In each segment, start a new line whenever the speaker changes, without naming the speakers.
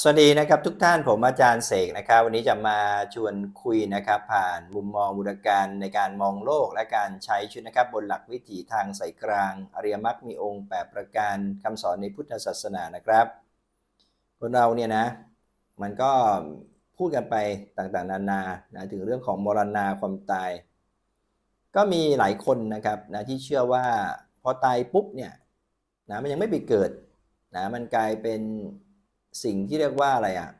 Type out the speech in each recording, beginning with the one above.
สวัสดีนะครับทุกท่านผมอาจารย์เสกนะครับ วันนี้จะมาชวนคุยนะครับ ผ่านมุมมองบุรการในการมองโลกและการใช้ชีวิตนะครับ บนหลักวิถีทางสายกลาง อริยมรรคมีองค์ 8 ประการคำสอนในพุทธศาสนานะครับคนเราเนี่ยนะ มันก็พูดกันไปต่างๆ นานานะถึงเรื่องของมรณาความตาย ก็มีหลายคนนะครับนะที่เชื่อว่าพอตายปุ๊บเนี่ยนะมันยังไม่ไปเกิดนะมันกลายเป็น สิ่งที่เรียกว่าอะไรอะ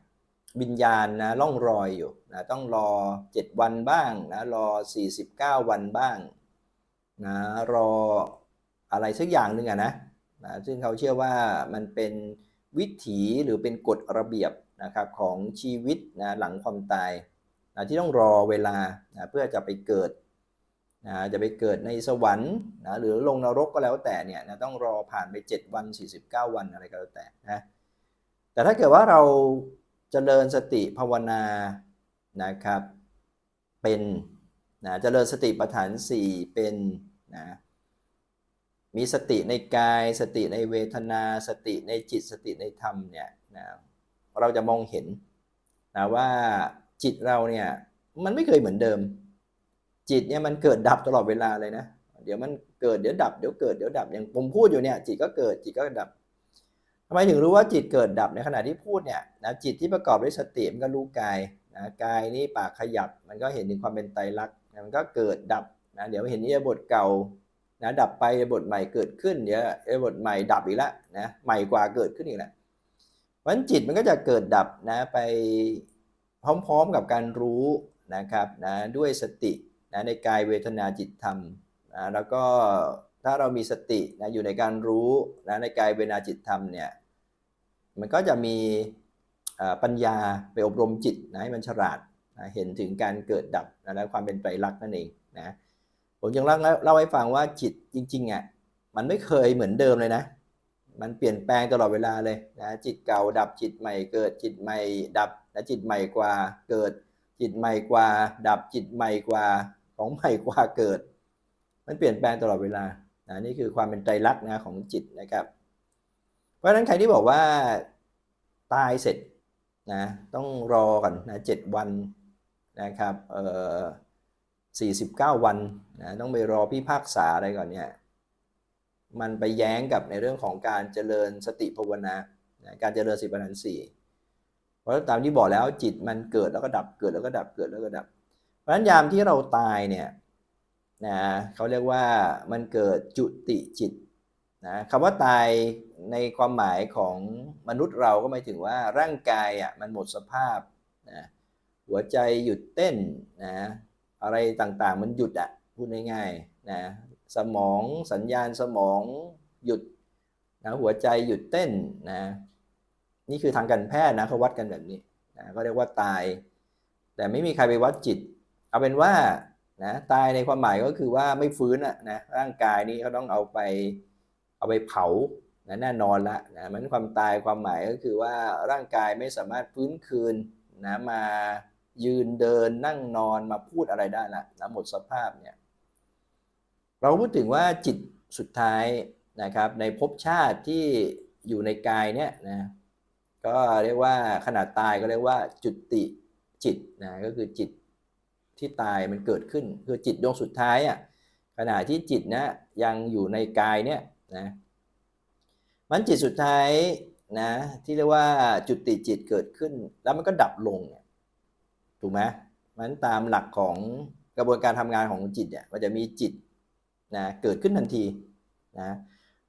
วิญญาณนะล่องรอยอยู่นะต้องรอ 7 วันบ้างนะรอ 49 วันบ้างนะรออะไรสักอย่างหนึ่งอะนะนะซึ่งเขาเชื่อว่ามันเป็นวิถีหรือเป็นกฎระเบียบนะครับของชีวิตนะหลังความตายนะที่ต้องรอเวลานะเพื่อจะไปเกิดนะจะไปเกิดในสวรรค์นะหรือลงนรกก็แล้วแต่เนี่ยนะต้องรอผ่านไป 7 วัน 49 วันอะไรก็แล้วแต่นะ แต่ถ้าเกิดว่าเราจเจริญสติภาวนานะครับ เป็นนะเจริญสติปัฏฐาน 4 เป็นนะมีสติในกาย สติในเวทนา สติในจิตสติในธรรมเนี่ยนะเราจะมองเห็นนะว่าจิตเราเนี่ยมันไม่เคยเหมือนเดิม จิตเนี่ยมันเกิดดับตลอดเวลาเลยนะ เดี๋ยวมันเกิดเดี๋ยวดับเดี๋ยวเกิดเดี๋ยวดับอย่างผมพูดอยู่เนี่ยจิตก็เกิดจิตก็ดับ ทำไมถึงรู้ว่าจิตเกิดดับในขณะที่พูดเนี่ยนะจิตที่ประกอบด้วยสติมันก็รู้กายนะกายนี่ปากขยับ มันก็เห็นถึงความเป็นไตรลักษณ์มันก็เกิดดับนะเดี๋ยวเห็นนี่บทเก่านะดับไปบทใหม่เกิดขึ้นเดี๋ยวบทใหม่ดับอีกแล้วนะใหม่กว่าเกิดขึ้นอีกแล้วเพราะฉะนั้นจิตมันก็จะเกิดดับนะไปพร้อมๆกับการรู้นะครับนะด้วยสตินะในกายเวทนาจิตธรรมนะแล้วก็ ถ้าเรามีสตินะอยู่ในการรู้นะในกายเวนาจิตธรรมเนี่ยมันก็จะมีปัญญาไปอบรมจิตนะให้มันฉลาดนะเห็นถึงการเกิดดับนะและความเป็นไตรลักษณ์นั่นเองนะผมยังเล่าเล่าให้ฟังว่าจิตจริงๆอะมันไม่เคยเหมือนเดิมเลยนะ มันเปลี่ยนแปลงตลอดเวลาเลยนะจิตเก่าดับจิตใหม่เกิดจิตใหม่ดับนะจิตใหม่กว่าเกิด จิตใหม่กว่า ดับจิตใหม่กว่าของใหม่กว่าเกิด มันเปลี่ยนแปลงตลอดเวลา นะนี่คือความเป็นไตรลักษณ์นะของจิตนะครับ เพราะฉะนั้นใครที่บอกว่าตายเสร็จนะต้องรอก่อนนะเจ็ดวันนะครับเอ่อสี่สิบเก้าวันนะต้องไปรอพิพากษาอะไรก่อนเนี่ยมันไปแย้งกับในเรื่องของการเจริญสติภาวนานะการเจริญสิบปัญญสี่เพราะตามที่บอกแล้วจิตมันเกิดแล้วก็ดับเกิดแล้วก็ดับเกิดแล้วก็ดับ เพราะฉะนั้นยามที่เราตายเนี่ย นะเขาเรียกว่ามันเกิดจุติจิตนะคำว่าตายในความหมายของมนุษย์เราก็หมายถึงว่าร่างกายอะมันหมดสภาพนะหัวใจหยุดเต้นนะอะไรต่างๆมันหยุดอะพูดง่ายๆนะสมองสัญญาณสมองหยุดนะหัวใจหยุดเต้นนะนี่คือทางการแพทย์นะเขาวัดกันแบบนี้นะก็เรียกว่าตาย แต่ไม่มีใครไปวัดจิต เอาเป็นว่า นะตายในความหมายก็คือว่าไม่ฟื้นอะนะร่างกายนี้เขาต้องเอาไปเอาไปเผานะแน่นอนละนะมันความตายความหมายก็คือว่าร่างกายไม่สามารถฟื้นคืนนะมายืนเดินนั่งนอนมาพูดอะไรได้ละนะหมดสภาพเนี่ยเราพูดถึงว่าจิตสุดท้ายนะครับในภพชาติที่อยู่ในกายเนี่ยนะก็เรียกว่าขนาดตายก็เรียกว่าจุติจิตนะก็คือจิต ที่ตายมันเกิดขึ้น คือจิตดวงสุดท้ายอะขณะที่จิตนะยังอยู่ในกายเนี่ยนะมันจิตสุดท้ายนะที่เรียกว่าจุติจิตเกิดขึ้น แล้วมันก็ดับลงเนี่ยถูกไหมมันตามหลักของกระบวนการทำงานของจิตเนี่ยมันจะมีจิตนะเกิดขึ้นทันทีนะ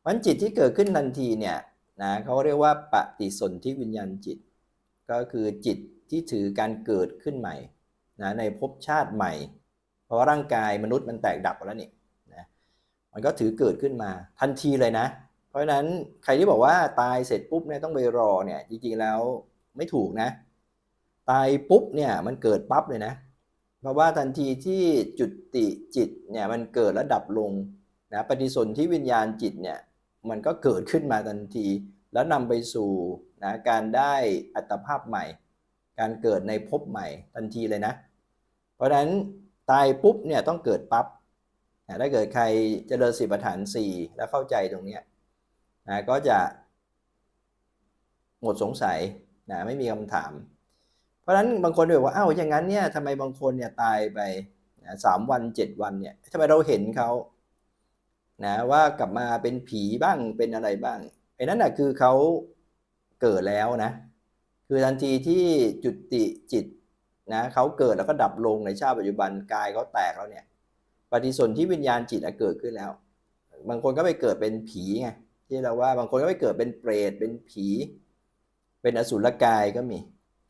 มันจิตที่เกิดขึ้นทันทีเนี่ยนะเขาเรียกว่าปฏิสนธิวิญญาณจิต ก็คือจิตที่ถือการเกิดขึ้นใหม่ นะในภพชาติใหม่ เพราะว่าร่างกายมนุษย์มันแตกดับไปแล้วนี่นะมันก็ถือเกิดขึ้นมาทันทีเลยนะ เพราะฉะนั้นใครที่บอกว่าตายเสร็จปุ๊บเนี่ยต้องไปรอเนี่ยจริงๆแล้วไม่ถูกนะ ตายปุ๊บเนี่ยมันเกิดปั๊บเลยนะ เพราะว่าทันทีที่จุดติจิตเนี่ยมันเกิดแล้วดับลงนะปฏิสนธิวิญญาณจิตเนี่ยมันก็เกิดขึ้นมาทันที แล้วนำไปสู่นะการได้อัตภาพใหม่ การเกิดในภพใหม่ทันทีเลยนะ เพราะฉะนั้นตายปุ๊บเนี่ยต้องเกิดปับ๊บถ้าเกิดใครเจริญสิบประฐาน4แล้วเข้าใจตรงนี้นะก็จะหมดสงสัยนะไม่มีคำถาม เพราะฉะนั้นบางคนบอกว่าอ้าวอย่างนั้นเนี่ยทำไมบางคนเนี่ยตายไปสามวันเจ็ดวันเนี่ยทำไมเราเห็นเขานะว่ากลับมาเป็นผีบ้างเป็นอะไรบ้างไอ้นั่นน่ะคือเขาเกิดแล้วนะ คือทันทีที่จุติจิต นะเขาเกิดแล้วก็ดับลงในชาติปัจจุบันกายเขาแตกแล้วเนี่ย ปฏิสนธิวิญญาณจิตอะเกิดขึ้นแล้ว บางคนก็ไปเกิดเป็นผีไงที่เราว่าบางคนก็ไปเกิดเป็นเปรตเป็นผี เป็นอสุรกายก็มี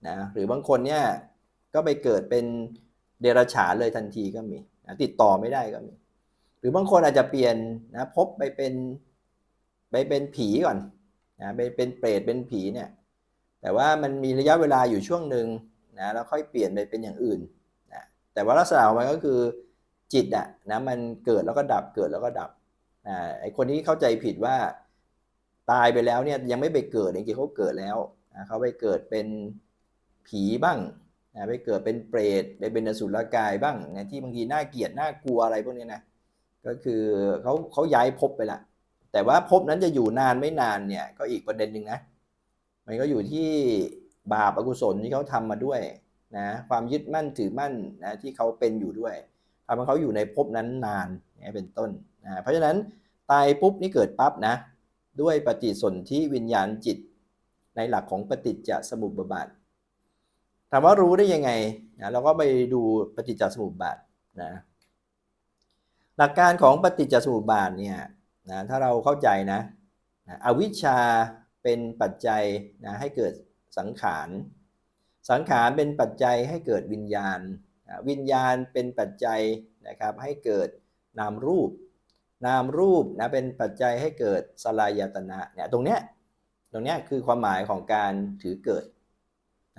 นะหรือบางคนเนี่ยก็ไปเกิดเป็นเดรัจฉานเลยทันทีก็มีนะติดต่อไม่ได้ก็มี หรือบางคนอาจจะเปลี่ยนนะพบไปเป็นไปเป็นผีก่อนนะไปเป็นเปรตเป็นผีเนี่ยแต่ว่ามันมีระยะเวลาอยู่ช่วงหนึ่ง นะแล้วค่อยเปลี่ยนไปเป็นอย่างอื่นนะแต่ว่าลักษณะของมันก็คือจิตอะนะมันเกิดแล้วก็ดับเกิดแล้วก็ดับอ่าไอคนที่เข้าใจผิดว่าตายไปแล้วเนี่ยยังไม่ไปเกิดจริงๆเขาเกิดแล้วนะเขาไปเกิดเป็นผีบ้างนะไปเกิดเป็นเปรตไปเป็นอสุรกายบ้างนะที่บางทีน่าเกลียดน่ากลัวอะไรพวกนี้นะก็คือเขาเขาย้ายภพไปละแต่ว่าภพนั้นจะอยู่นานไม่นานเนี่ยก็อีกประเด็นหนึ่งนะมันก็อยู่ที่ บาปอกุศลที่เขาทำมาด้วยนะความยึดมั่นถือมั่นนะที่เขาเป็นอยู่ด้วยทำให้เขาอยู่ในภพนั้นนานเนี่เป็นต้นนะเพราะฉะนั้นตายปุ๊บนี่เกิดปั๊บนะด้วยปฏิสนธิวิญญาณจิต ในหลักของปฏิจจสมุปบาทถามว่ารู้ได้ยังไงนะเราก็ไปดูปฏิจจสมุปบาทนะหลักการของปฏิจจสมุปบาทเนี่ยนะถ้าเราเข้าใจนะอวิชชาเป็นปัจจัยนะให้เกิด สังขาร สังขารเป็นปัจจัยให้เกิดวิญญาณ วิญญาณเป็นปัจจัยนะครับให้เกิดนามรูป นามรูปนะเป็นปัจจัยให้เกิดสลายตนะเนี่ยตรงเนี้ยตรงเนี้ยคือความหมายของการถือเกิด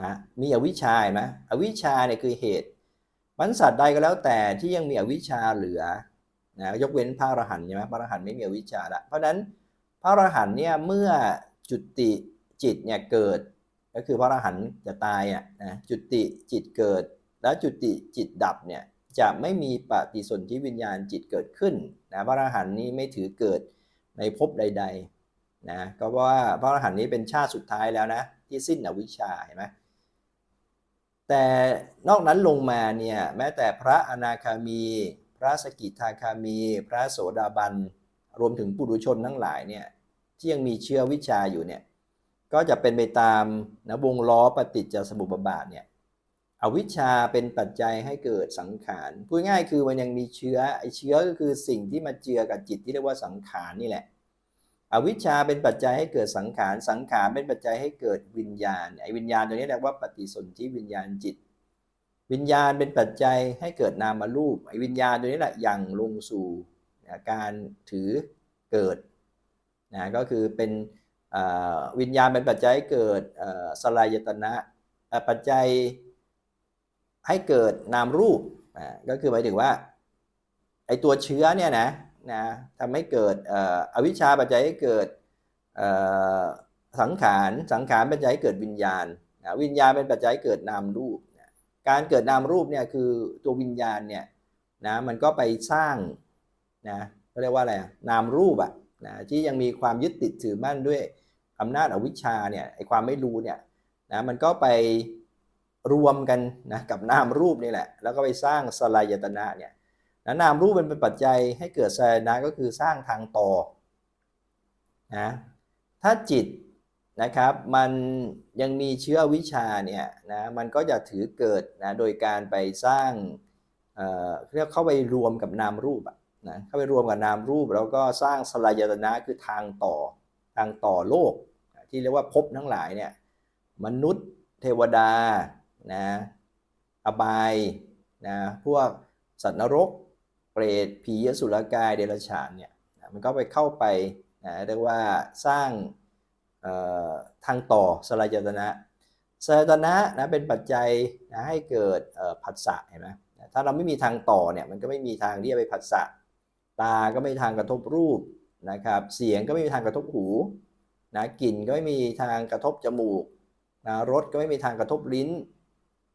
นะมีอวิชชาไหมอวิชชาเนี่ยคือเหตุมันสัตว์ใดก็แล้วแต่ที่ยังมีอวิชชาเหลือนะยกเว้นพระอรหันต์ใช่ไหมพระอรหันต์ไม่มีอวิชชาละเพราะฉะนั้นพระอรหันต์เนี่ยเมื่อจุติจิตเนี่ยเกิด ก็คือพระอรหันต์จะตายอะนะจุติจิตเกิด แล้วจุติจิตดับเนี่ยจะไม่มีปฏิสนธิวิญญาณจิตเกิดขึ้นนะพระอรหันต์นี้ไม่ถือเกิดในภพใดๆนะก็เพราะว่าพระอรหันต์นี้เป็นชาติสุดท้ายแล้วนะที่สิ้นอวิชชาเห็นไหมแต่นอกนั้นลงมาเนี่ยแม้แต่พระอนาคามี พระสกิทาคามี พระโสดาบัน รวมถึงปุถุชนทั้งหลายเนี่ยที่ยังมีเชื้อวิชาอยู่เนี่ย ก็จะเป็นไปตามนะวงล้อปฏิจจสมุปบาทเนี่ยอวิชชาเป็นปัจจัยให้เกิดสังขารพูดง่ายคือมันยังมีเชื้อไอเชื้อก็คือสิ่งที่มาเจือกับจิตที่เรียกว่าสังขารนี่แหละ อวิชชาเป็นปัจจัยให้เกิดสังขารสังขารเป็นปัจจัยให้เกิดวิญญาณไอวิญญาณตัวนี้เรียกว่าปฏิสนธิวิญญาณจิต วิญญาณเป็นปัจจัยให้เกิดนามารูปไอวิญญาณตัวนี้แหละยังลงสู่การถือเกิดนะก็คือเป็น วิญญาณเป็นปัจจัยเกิดสลายตนะปัจจัยให้เกิดนามรูปก็คือหมายถึงว่าไอตัวเชื้อเนี่ยนะนะทำให้เกิดอวิชชาปัจจัยให้เกิดสังขารสังขารปัจจัยให้เกิดวิญญาณวิญญาณเป็นปัจจัยเกิดนามรูป การเกิดนามรูปเนี่ยคือตัววิญญาณเนี่ยนะมันก็ไปสร้างนะเขาเรียกว่าอะไรนามรูปอะนะที่ยังมีความยึดติดถือมั่นด้วย อำนาจอวิชชาเนี่ยไอความไม่รู้เนี่ยนะมันก็ไปรวมกันนะกับนามรูปนี่แหละ แล้วก็ไปสร้างสลายตนะเนี่ยนะนามรูปเป็นปัจจัยให้เกิดสลายตนะก็คือสร้างทางต่อนะถ้าจิตนะครับมันยังมีเชื้อวิชาเนี่ยนะมันก็จะถือเกิดนะโดยการไปสร้างเอ่อเรียกเข้าไปรวมกับนามรูปนะเข้าไปรวมกับนามรูป แล้วก็สร้างสลายตนะคือทางต่อทางต่อโลก ที่เรียกว่าภพทั้งหลายเนี่ยมนุษย์ เทวดานะอบายนะพวกสัตว์นรก เปรตผีอสุรกายเดรัจฉานเนี่ยนะมันก็ไปเข้าไปนะเรียกว่าสร้างทางต่อสลายตนะสลายตนะนะเป็นปัจจัยนะให้เกิดผัสสะเห็นไหมถ้าเราไม่มีทางต่อเนี่ยมันก็ไม่มีทางที่จะไปผัสสะตาก็ไม่มีทางกระทบรูปนะครับ เสียงก็ไม่มีทางกระทบหู นะกลิ่นก็ไม่มีทางกระทบจมูกนะรสก็ไม่มีทางกระทบลิ้น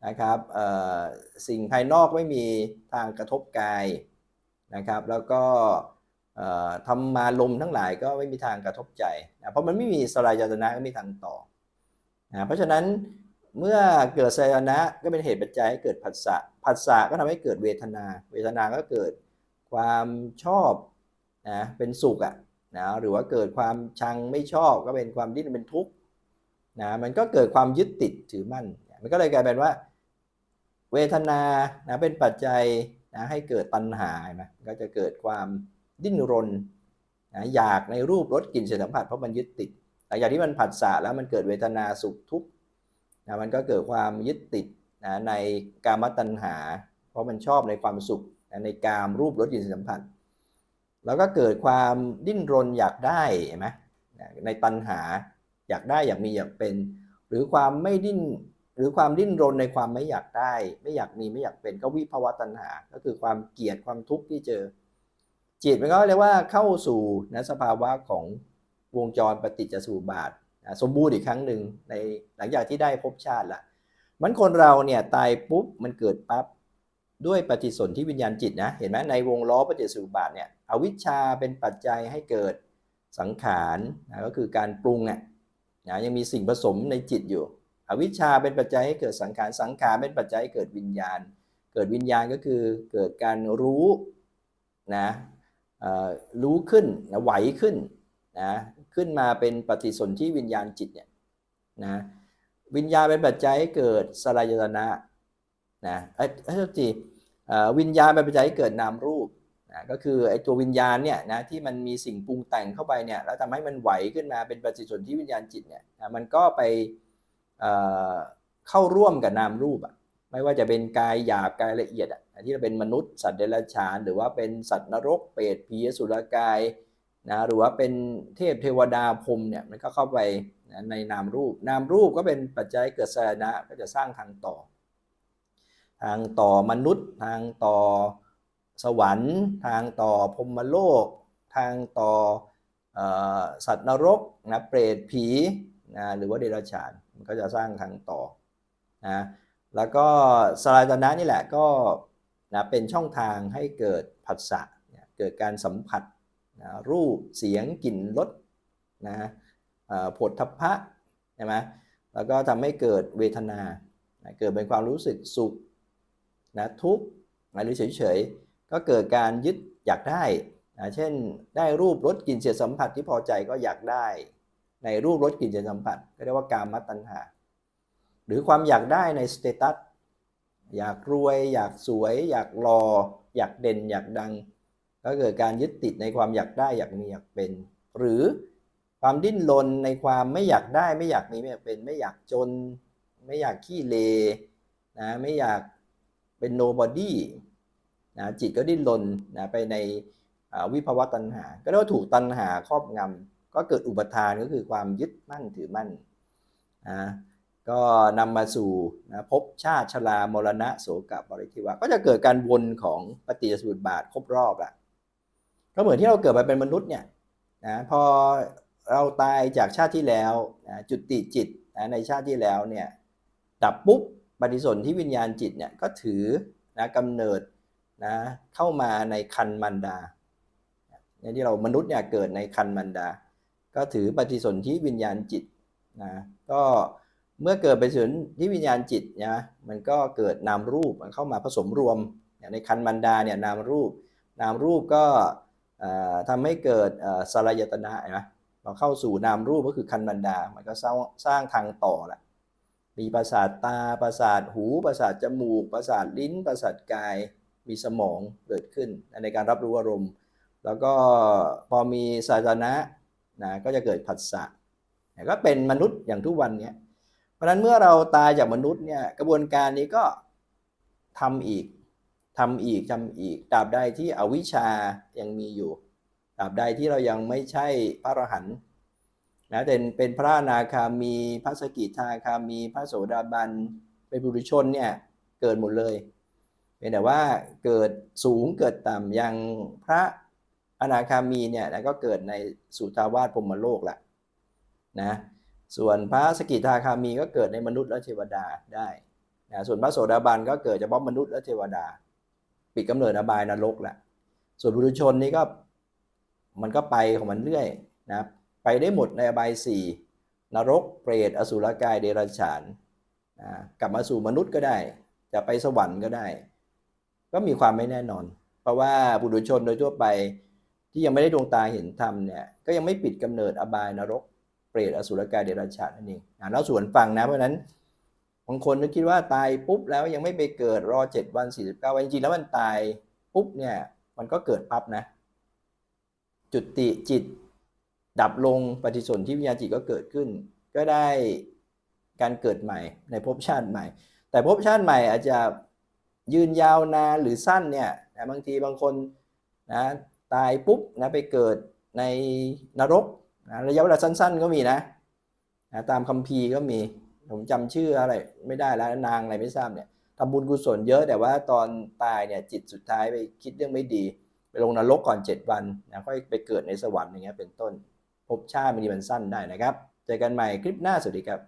นะครับสิ่งภายนอกไม่มีทางกระทบกายนะครับ แล้วก็ทำมาลมทั้งหลายก็ไม่มีทางกระทบใจนะเพราะมันไม่มีสลายจตนะก็ไม่มีทางต่อนะเพราะฉะนั้นเมื่อเกิดไซยานะก็เป็นเหตุปัจจัยให้เกิดผัสสะผัสสะก็ทำให้เกิดเวทนา เวทนาก็เกิดความชอบนะเป็นสุขอะ นะหรือว่าเกิดความชังไม่ชอบก็เป็นความดิ้นเป็นทุกข์นะมันก็เกิดความยึดติดถือมั่น มันก็เลยกลายเป็นว่า เวทนานะเป็นปัจจัยนะให้เกิดตัณหาเห็นไหมก็จะเกิดความดิ้นรนนะอยากในรูปรสกลิ่นเสียงสัมผัสเพราะมันยึดติดหลังจากที่มันผัสสะแล้วมันเกิดเวทนาสุขทุกข์นะมันก็เกิดความยึดติดนะในกามตัณหา เพราะมันชอบในความสุขนะในกามรูปรสกลิ่นเสียงสัมผัส แล้วก็เกิดความดิ้นรนอยากได้เห็นไหมในตัณหาอยากได้อยากมีอยากเป็น หรือความไม่ดิ้นหรือความดิ้นรนในความไม่อยากได้ ไม่อยากมีไม่อยากเป็นก็วิภาวะตัณหา ก็คือความเกลียดความทุกข์ที่เจอ จิตมันก็เรียกว่าเข้าสู่นะสภาวะของวงจรปฏิจจสมุปบาทนะสมบูรณ์อีกครั้งหนึ่งในหลังจากที่ได้ภพชาติละมันคนเราเนี่ยตายปุ๊บมันเกิดปั๊บ ด้วยปฏิสนธิวิญญาณจิตนะ เห็นไหมในวงล้อปฏิสุบาทเนี่ยอวิชชาเป็นปัจจัยให้เกิดสังขารนะก็คือการปรุงอะนะยังมีสิ่งผสมในจิตอยู่ อวิชชาเป็นปัจจัยให้เกิดสังขาร สังขารเป็นปัจจัยให้เกิดวิญญาณ เกิดวิญญาณก็คือเกิดการรู้นะรู้ขึ้นนะไหวขึ้นนะขึ้นมาเป็นปฏิสนธิวิญญาณจิตเนี่ยนะวิญญาณเป็นปัจจัยให้เกิดสลายตนะ นะไอ้ไอ้ทุกทีเอ่อวิญญาณเป็นปัจจัยให้เกิดนามรูปนะก็คือไอ้ตัววิญญาณเนี่ยนะที่มันมีสิ่งปรุงแต่งเข้าไปเนี่ยแล้วทำให้มันไหวขึ้นมาเป็นปฏิสนธิวิญญาณจิตเนี่ยนะมันก็ไปเเข้าร่วมกับนามรูปอะไม่ว่าจะเป็นกายหยาบกายละเอียดอะที่เราเป็นมนุษย์สัตว์เดรัจฉาน หรือว่าเป็นสัตว์นรก เปรตผีสุรกายนะหรือว่าเป็นเทพเทวดาพรมเนี่ยมันก็เข้าไปในนามรูป นามรูปก็เป็นปัจจัยเกิดสานะก็จะสร้างทางต่อ ทางต่อมนุษย์ ทางต่อสวรรค์ ทางต่อพรมโลก ทางต่ออสัตว์นรกนะเปรตผีนะหรือว่าเดรัจฉานมันก็จะสร้างทางต่อนะแล้วก็สลายตนะนี่แหละก็นะเป็นช่องทางให้เกิดผัสสะเกิดการสัมผัสนะรูปเสียงกลิ่นรสนะผลทัพพะใช่ไหมแล้วก็ทำให้เกิดเวทนานะเกิดเป็นความรู้สึกสุข นะทุกข์หรือเฉยๆ ก็เกิดการยึดอยากได้นะเช่นได้รูปรสกลิ่นเสียสัมผัสที่พอใจก็อยากได้ ในรูปรสกลิ่นเสียสัมผัส ก็เรียกว่ากามตัณหา หรือความอยากได้ในสเตตัสอยากรวย อยากสวย อยากรออยากเด่น อยากดัง ก็เกิดการยึดติดในความอยากได้อยากมีอยากเป็น หรือความดิ้นรนในความไม่อยากได้ไม่อยากมีไม่อยากเป็น ไม่อยากจน ไม่อยากขี้เลนะไม่อยาก เป็น nobody นะจิตก็ดิ้นรนนะไปในวิภาวะตัณหา ก็เรียกว่าถูกตัณหาครอบงำก็เกิดอุปทานก็คือความยึดมั่นถือมั่นนะก็นำมาสู่นะภพชาติชรามรณะโสกบริทิวะก็จะเกิดการวนของปฏิจจสมุปบาทครบรอบละก็เหมือนที่เราเกิดมาเป็นมนุษย์เนี่ยนะพอเราตายจากชาติที่แล้วนะจุติจิตนะในชาติที่แล้วเนี่ยดับปุ๊บ ปฏิสนธิวิญญาณจิตเนี่ยก็ถือนะกำเนิดนะเข้ามาในคันมันดาเนี่ยที่เรามนุษย์เนี่ยเกิดในคันมันดา ก็ถือปฏิสนธิวิญญาณจิตนะก็เมื่อเกิดปฏิสนธิวิญญาณจิตนะมันก็เกิดนามรูปมันเข้ามาผสมรวมในคันมันดาเนี่ยนามรูป นามรูปก็เอ่อทำให้เกิดสลายตนะเห็นไหมพอเข้าสู่นามรูปก็คือคันมันดา มันก็สร้างสร้างทางต่อละ มีประสาทตา ประสาทหู ประสาทจมูก ประสาทลิ้น ประสาทกาย มีสมองเกิดขึ้นในการรับรู้อารมณ์ แล้วก็พอมีสาธารณะนะก็จะเกิดผัสสะก็เป็นมนุษย์อย่างทุกวันเนี้ย เพราะฉะนั้นเมื่อเราตายจากมนุษย์เนี่ยกระบวนการนี้ก็ทำอีกทำอีกทำอีกตราบใดที่อวิชชายังมีอยู่ตราบใดที่เรายังไม่ใช่พระอรหันต์ นะเป็นเป็นพระอนาคามีพระสกิทาคามีพระโสดาบันเป็นบุรุชนเนี่ยเกิดหมดเลยเพียงแต่ว่าเกิดสูงเกิดต่ำอย่างพระอนาคามีเนี่ยนะก็เกิดในสุทาวาสพรมโลกแหละนะส่วนพระสกิทาคามีก็เกิดในมนุษย์และเทวดาได้นะส่วนพระโสดาบันก็เกิดเฉพาะมนุษย์และเทวดา ปิดกำเนิดอบายนรกแหละส่วนบุรุชนนี่ก็มันก็ไปของมันเรื่อยนะ ไปได้หมดในอบายสี่นรกเปรตอสุรกายเดรัจฉานนะกลับมาสู่มนุษย์ก็ได้ จะไปสวรรค์ก็ได้ ก็มีความไม่แน่นอน เพราะว่าบุรุชนโดยทั่วไปที่ยังไม่ได้ดวงตาเห็นธรรมเนี่ยก็ยังไม่ปิดกำเนิดอบายนรก เปรตอสุรกายเดรัจฉานนั่นเองอ่านแล้วส่วนฟังนะเพราะฉะนั้นบางคนก็คิดว่าตายปุ๊บแล้วยังไม่ไปเกิดรอเจ็ดวันสี่สิบเก้าวันจริงๆแล้วมันตายปุ๊บเนี่ยมันก็เกิดปั๊บนะ จุติจิต ดับลงปฏิสนธิวิญญาณจิตก็เกิดขึ้น ก็ได้การเกิดใหม่ในภพชาติใหม่ แต่ภพชาติใหม่อาจจะยืนยาวนานหรือสั้นเนี่ยนะบางทีบางคนนะตายปุ๊บนะไปเกิดในนรกนะระยะเวลาสั้น ๆ ก็มีนะนะตามคัมภีร์ก็มีผมจำชื่ออะไรไม่ได้แล้วนางอะไรไม่ทราบเนี่ยทำบุญกุศลเยอะแต่ว่าตอนตายเนี่ยจิตสุดท้ายไปคิดเรื่องไม่ดี ไปลงนรกก่อน 7 วันนะค่อยไปเกิดในสวรรค์อย่างเงี้ยเป็นต้น พบชาติมินิมันสั้นได้นะครับ เจอกันใหม่คลิปหน้าสวัสดีครับ